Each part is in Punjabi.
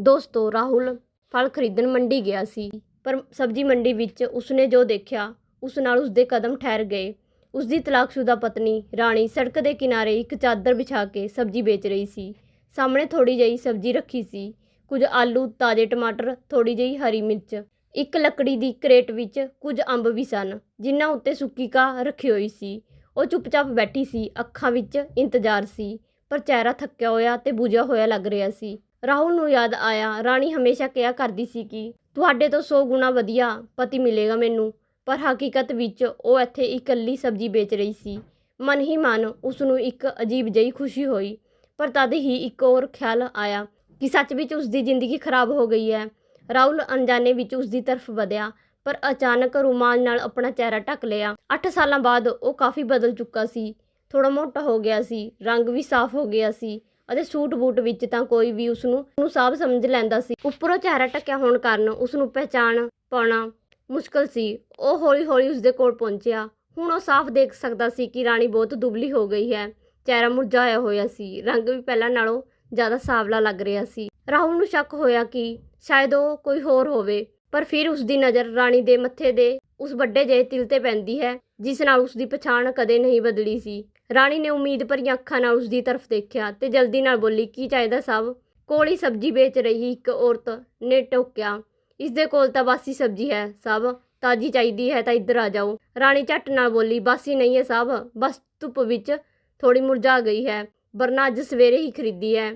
ਦੋਸਤੋ ਰਾਹੁਲ ਫਲ ਖਰੀਦਣ ਮੰਡੀ ਗਿਆ ਸੀ, ਪਰ ਸਬਜ਼ੀ ਮੰਡੀ ਵਿੱਚ ਉਸਨੇ ਜੋ ਦੇਖਿਆ, ਉਸ ਨਾਲ ਉਸਦੇ ਕਦਮ ਠਹਿਰ ਗਏ। ਉਸਦੀ ਤਲਾਕਸ਼ੁਦਾ ਪਤਨੀ ਰਾਣੀ ਸੜਕ ਦੇ ਕਿਨਾਰੇ ਇੱਕ ਚਾਦਰ ਵਿਛਾ ਕੇ ਸਬਜ਼ੀ ਵੇਚ ਰਹੀ ਸੀ। ਸਾਹਮਣੇ ਥੋੜੀ ਜਿਹੀ ਸਬਜ਼ੀ ਰੱਖੀ ਸੀ, ਕੁਝ ਆਲੂ, ਤਾਜ਼ੇ ਟਮਾਟਰ ਥੋੜੀ ਜਿਹੀ ਹਰੀ ਮਿਰਚ, ਇੱਕ ਲੱਕੜੀ ਦੀ ਕਰੇਟ ਵਿੱਚ ਕੁਝ ਅੰਬ ਵੀ ਸਨ, ਜਿਨ੍ਹਾਂ ਉੱਤੇ ਸੁੱਕੀ ਘਾਹ ਰੱਖੀ ਹੋਈ ਸੀ। ਉਹ ਚੁੱਪਚਾਪ ਬੈਠੀ ਸੀ, ਅੱਖਾਂ ਵਿੱਚ ਇੰਤਜ਼ਾਰ ਸੀ, ਪਰ ਚਿਹਰਾ ਥੱਕਿਆ ਹੋਇਆ ਤੇ ਬੁਝਿਆ ਹੋਇਆ ਲੱਗ ਰਿਹਾ ਸੀ। ਰਾਹੁਲ ਨੂੰ ਯਾਦ ਆਇਆ, ਰਾਣੀ ਹਮੇਸ਼ਾ ਕਿਹਾ ਕਰਦੀ ਸੀ ਕਿ ਤੁਹਾਡੇ ਤੋਂ 100 ਗੁਣਾ ਵਧੀਆ ਪਤੀ ਮਿਲੇਗਾ ਮੈਨੂੰ, ਪਰ ਹਕੀਕਤ ਵਿੱਚ ਉਹ ਇੱਥੇ ਇਕੱਲੀ ਸਬਜ਼ੀ ਵੇਚ ਰਹੀ ਸੀ। ਮਨ ਹੀ ਮਨ ਉਸ ਨੂੰ ਇੱਕ ਅਜੀਬ ਜਿਹੀ ਖੁਸ਼ੀ ਹੋਈ, ਪਰ ਤਦ ਹੀ ਇੱਕ ਹੋਰ ਖਿਆਲ ਆਇਆ ਕਿ ਸੱਚ ਵਿੱਚ ਉਸ ਦੀ ਜ਼ਿੰਦਗੀ ਖਰਾਬ ਹੋ ਗਈ ਹੈ। ਰਾਹੁਲ ਅਣਜਾਣੇ ਵਿੱਚ ਉਸ ਦੀ ਤਰਫ ਵਧਿਆ, ਪਰ ਅਚਾਨਕ ਰੁਮਾਲ ਨਾਲ ਆਪਣਾ ਚਿਹਰਾ ਢੱਕ ਲਿਆ। 8 ਸਾਲਾਂ ਬਾਅਦ ਉਹ ਕਾਫੀ ਬਦਲ ਚੁੱਕਾ ਸੀ ਥੋੜਾ ਮੋਟਾ ਹੋ ਗਿਆ ਸੀ, ਰੰਗ ਵੀ ਸਾਫ਼ ਹੋ ਗਿਆ ਸੀ ਅਤੇ ਸੂਟ ਬੂਟ ਵਿੱਚ ਤਾਂ ਕੋਈ ਵੀ ਉਸ ਨੂੰ ਨੂੰ ਸਾਫ਼ ਸਮਝ ਲੈਂਦਾ ਸੀ। ਉੱਪਰੋਂ ਚਿਹਰਾ ਢੱਕਿਆ ਹੋਣ ਕਾਰਨ ਉਸ ਨੂੰ ਪਹਿਚਾਣ ਪਾਉਣਾ ਮੁਸ਼ਕਲ ਸੀ। ਉਹ ਹੌਲੀ-ਹੌਲੀ ਉਸ ਦੇ ਕੋਲ ਪਹੁੰਚਿਆ। ਹੁਣ ਉਹ ਸਾਫ਼ ਦੇਖ ਸਕਦਾ ਸੀ ਕਿ ਰਾਣੀ ਬਹੁਤ ਦੁਬਲੀ ਹੋ ਗਈ ਹੈ। ਚਿਹਰਾ ਮੁਰਝਾਇਆ ਹੋਇਆ ਸੀ। ਰੰਗ ਵੀ ਪਹਿਲਾਂ ਨਾਲੋਂ ਜ਼ਿਆਦਾ ਸਾਵਲਾ ਲੱਗ ਰਿਹਾ ਸੀ। ਰਾਹੁਲ ਨੂੰ ਸ਼ੱਕ ਹੋਇਆ ਕਿ ਸ਼ਾਇਦ ਉਹ ਕੋਈ ਹੋਰ ਹੋਵੇ। ਪਰ ਫਿਰ ਉਸ ਦੀ ਨਜ਼ਰ ਰਾਣੀ ਦੇ ਮੱਥੇ ਦੇ ਉਸ ਵੱਡੇ ਜਿਹੇ ਤਿਲ ਤੇ ਪੈਂਦੀ ਹੈ, ਜਿਸ ਨਾਲ ਉਸ ਦੀ ਪਛਾਣ ਕਦੇ ਨਹੀਂ ਬਦਲੀ ਸੀ। ਰਾਣੀ ਨੇ ਉਮੀਦ ਭਰੀਆਂ ਅੱਖਾਂ ਨਾਲ ਉਸ ਦੀ ਤਰਫ ਦੇਖਿਆ ਤੇ ਜਲਦੀ ਨਾਲ ਬੋਲੀ, ਕੀ ਚਾਹੀਦਾ ਸਭ? ਕੋਲ ਹੀ ਸਬਜ਼ੀ ਵੇਚ ਰਹੀ ਇੱਕ ਔਰਤ ਨੇ ਟੋਕਿਆ। ਇਸ ਦੇ ਕੋਲ ਤਾਂ ਬਾਸੀ ਸਬਜ਼ੀ ਹੈ, ਸਭ। ਤਾਜੀ ਚਾਹੀਦੀ ਹੈ ਤਾਂ ਇੱਧਰ ਆ ਜਾਓ। ਰਾਣੀ ਝੱਟ ਨਾਲ ਬੋਲੀ, ਬਾਸੀ ਨਹੀਂ ਹੈ, ਸਭ। ਬਸ ਧੁੱਪ ਵਿੱਚ ਥੋੜੀ ਮੁਰਝਾ ਗਈ ਹੈ, ਵਰਨਾ ਅੱਜ ਸਵੇਰੇ ਹੀ ਖਰੀਦੀ ਹੈ।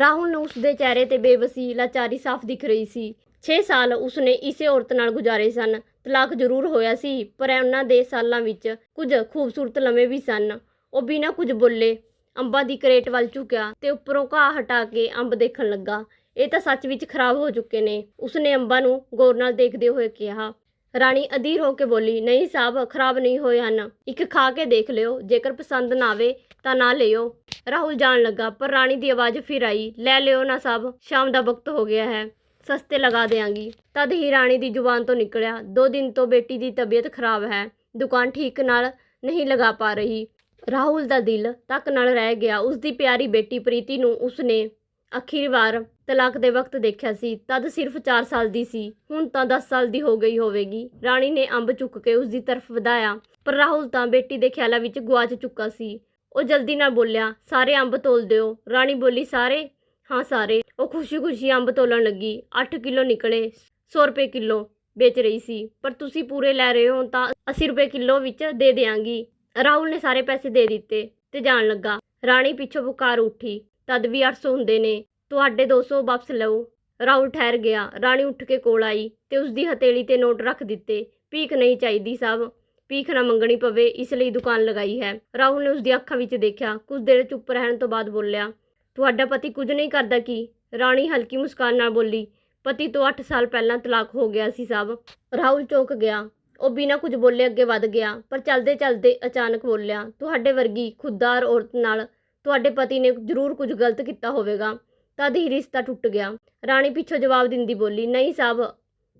ਰਾਹੁਲ ਨੂੰ ਉਸਦੇ ਚਿਹਰੇ ਤੇ ਬੇਵਸੀ ਲਾਚਾਰੀ ਸਾਫ਼ ਦਿਖ ਰਹੀ ਸੀ। 6 ਸਾਲ ਉਸਨੇ ਇਸੇ ਔਰਤ ਨਾਲ ਗੁਜ਼ਾਰੇ ਸਨ। ਤਲਾਕ ਜ਼ਰੂਰ ਹੋਇਆ ਸੀ, ਪਰ ਉਹਨਾਂ ਦੇ ਸਾਲਾਂ ਵਿੱਚ ਕੁਝ ਖੂਬਸੂਰਤ ਲਮੇ ਵੀ ਸਨ। ਉਹ ਬਿਨਾਂ ਕੁਝ ਬੋਲੇ ਅੰਬਾਂ ਦੀ ਕਰੇਟ ਵੱਲ ਝੁਕਿਆ ਤੇ ਉੱਪਰੋਂ ਘਾਹ ਹਟਾ ਕੇ ਅੰਬ ਦੇਖਣ ਲੱਗਾ। ਇਹ ਤਾਂ ਸੱਚ ਵਿੱਚ ਖਰਾਬ ਹੋ ਚੁੱਕੇ ਨੇ, ਉਸਨੇ ਅੰਬਾਂ ਨੂੰ ਗੌਰ ਨਾਲ ਦੇਖਦੇ ਹੋਏ ਕਿਹਾ। ਰਾਣੀ ਅਧੀਰ ਹੋ ਕੇ ਬੋਲੀ, ਨਹੀਂ ਸਾਹਿਬ, ਖਰਾਬ ਨਹੀਂ ਹੋਏ ਹਨ। ਇੱਕ ਖਾ ਕੇ ਦੇਖ ਲਿਓ, ਜੇਕਰ ਪਸੰਦ ਨਾ ਆਵੇ ਤਾਂ ਨਾ ਲਿਓ। ਰਾਹੁਲ ਜਾਣ ਲੱਗਾ, ਪਰ ਰਾਣੀ ਦੀ ਆਵਾਜ਼ ਫਿਰ ਆਈ, ਲੈ ਲਿਓ ਨਾ ਸਾਹਿਬ, ਸ਼ਾਮ ਦਾ ਵਕਤ ਹੋ ਗਿਆ ਹੈ, ਸਸਤੇ ਲਗਾ ਦੇਾਂਗੀ ਤਦ ਹੀ ਰਾਣੀ ਦੀ ਜ਼ੁਬਾਨ ਤੋਂ ਨਿਕਲਿਆ, ਦੋ ਦਿਨ ਤੋਂ ਬੇਟੀ ਦੀ ਤਬੀਅਤ ਖਰਾਬ ਹੈ, ਦੁਕਾਨ ਠੀਕ ਨਾਲ ਨਹੀਂ ਲਗਾ ਪਾ ਰਹੀ। ਰਾਹੁਲ ਦਾ ਦਿਲ ਤੱਕ ਨਾਲ ਰਹਿ ਗਿਆ। ਉਸ ਦੀ ਪਿਆਰੀ ਬੇਟੀ ਪ੍ਰੀਤੀ ਨੂੰ ਉਸਨੇ ਆਖਿਰੀ ਵਾਰ ਤਲਾਕ ਦੇ ਵਕਤ ਦੇਖਿਆ ਸੀ। ਤਦ ਸਿਰਫ 4 ਸਾਲ ਦੀ ਸੀ। ਹੁਣ ਤਾਂ 10 ਸਾਲ ਦੀ ਹੋ ਗਈ ਹੋਵੇਗੀ। ਰਾਣੀ ਨੇ ਅੰਬ ਚੁੱਕ ਕੇ ਉਸ ਦੀ ਤਰਫ ਵਧਾਇਆ। ਪਰ ਰਾਹੁਲ ਤਾਂ ਬੇਟੀ ਦੇ ਖਿਆਲਾਂ ਵਿੱਚ ਗੁਆਚ ਚੁੱਕਾ ਸੀ। ਉਹ ਜਲਦੀ ਨਾਲ ਬੋਲਿਆ, ਸਾਰੇ ਅੰਬ ਤੋਲ ਦਿਓ। ਰਾਣੀ ਬੋਲੀ, ਸਾਰੇ? ਹਾਂ, ਸਾਰੇ। ਉਹ ਖੁਸ਼ੀ-ਖੁਸ਼ੀ ਅੰਬ ਤੋਲਣ ਲੱਗੀ। 8 ਕਿਲੋ ਨਿਕਲੇ 100 ਰੁਪਏ ਕਿਲੋ ਵੇਚ ਰਹੀ ਸੀ। ਪਰ ਤੁਸੀਂ ਪੂਰੇ ਲੈ ਰਹੇ ਹੋ ਤਾਂ 80 ਰੁਪਏ ਕਿਲੋ ਵਿੱਚ ਦੇ ਦਿਆਂਗੀ। ਰਾਹੁਲ ਨੇ ਸਾਰੇ ਪੈਸੇ ਦੇ ਦਿੱਤੇ ਤੇ ਜਾਣ ਲੱਗਾ। ਰਾਣੀ ਪਿੱਛੋਂ ਪੁਕਾਰ ਉੱਠੀ। ਤਦ ਵੀ 800 ਹੁੰਦੇ ਨੇ, ਤੁਹਾਡੇ 200 ਵਾਪਸ ਲਓ। ਰਾਹੁਲ ਠਹਿਰ ਗਿਆ। ਰਾਣੀ ਉੱਠ ਕੇ ਕੋਲ ਆਈ ਤੇ ਉਸ ਦੀ ਹਥੇਲੀ ਤੇ ਨੋਟ ਰੱਖ ਦਿੱਤੇ। ਭੀਖ ਨਹੀਂ ਚਾਹੀਦੀ ਸਭ। ਭੀਖ ਨਾ ਮੰਗਣੀ ਪਵੇ, ਇਸ ਲਈ ਦੁਕਾਨ ਲਗਾਈ ਹੈ। ਰਾਹੁਲ ਨੇ ਉਸ ਦੀ ਅੱਖਾਂ ਵਿੱਚ ਦੇਖਿਆ। ਕੁਝ ਦੇਰ ਚੁੱਪ ਰਹਿਣ ਤੋਂ ਬਾਅਦ ਬੋਲਿਆ, ਤੁਹਾਡਾ ਪਤੀ ਕੁਝ ਨਹੀਂ ਕਰਦਾ ਕੀ? ਰਾਣੀ ਹਲਕੀ ਮੁਸਕਾਨ ਨਾਲ ਬੋਲੀ, ਪਤੀ ਤੋਂ 8 ਸਾਲ ਪਹਿਲਾਂ ਤਲਾਕ ਹੋ ਗਿਆ ਸੀ ਸਭ। ਰਾਹੁਲ ਚੌਂਕ ਗਿਆ। ਉਹ ਬਿਨਾਂ ਕੁਝ ਬੋਲੇ ਅੱਗੇ ਵੱਧ ਗਿਆ, ਪਰ ਚਲਦੇ ਚਲਦੇ ਅਚਾਨਕ ਬੋਲਿਆ, ਤੁਹਾਡੇ ਵਰਗੀ ਖੁੱਦਾਰ ਔਰਤ ਨਾਲ ਤੁਹਾਡੇ ਪਤੀ ਨੇ ਜ਼ਰੂਰ ਕੁਝ ਗਲਤ ਕੀਤਾ ਹੋਵੇਗਾ। ਤਦ ਹੀ ਰਿਸ਼ਤਾ ਟੁੱਟ ਗਿਆ। ਰਾਣੀ ਪਿੱਛੋਂ ਜਵਾਬ ਦਿੰਦੀ ਬੋਲੀ, ਨਹੀਂ ਸਾਹਿਬ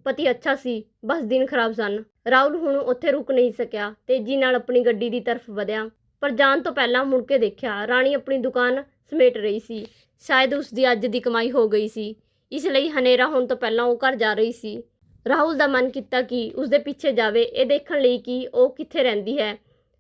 ਪਤੀ ਅੱਛਾ ਸੀ, ਬਸ ਦਿਨ ਖਰਾਬ ਸਨ। ਰਾਹੁਲ ਹੁਣ ਉੱਥੇ ਰੁਕ ਨਹੀਂ ਸਕਿਆ, ਤੇਜ਼ੀ ਨਾਲ ਆਪਣੀ ਗੱਡੀ ਦੀ ਤਰਫ ਵਧਿਆ। ਪਰ ਜਾਣ ਤੋਂ ਪਹਿਲਾਂ ਮੁੜ ਕੇ ਦੇਖਿਆ, ਰਾਣੀ ਆਪਣੀ ਦੁਕਾਨ ਸਮੇਟ ਰਹੀ ਸੀ। ਸ਼ਾਇਦ ਉਸ ਦੀ ਅੱਜ ਦੀ ਕਮਾਈ ਹੋ ਗਈ ਸੀ। ਇਸ ਲਈ ਹਨੇਰਾ ਹੋਣ ਤੋਂ ਪਹਿਲਾਂ ਉਹ ਘਰ ਜਾ ਰਹੀ ਸੀ। ਰਾਹੁਲ ਦਾ ਮਨ ਕੀਤਾ ਕਿ ਉਸ ਦੇ ਪਿੱਛੇ ਜਾਵੇ, ਇਹ ਦੇਖਣ ਲਈ ਕਿ ਉਹ ਕਿੱਥੇ ਰਹਿੰਦੀ ਹੈ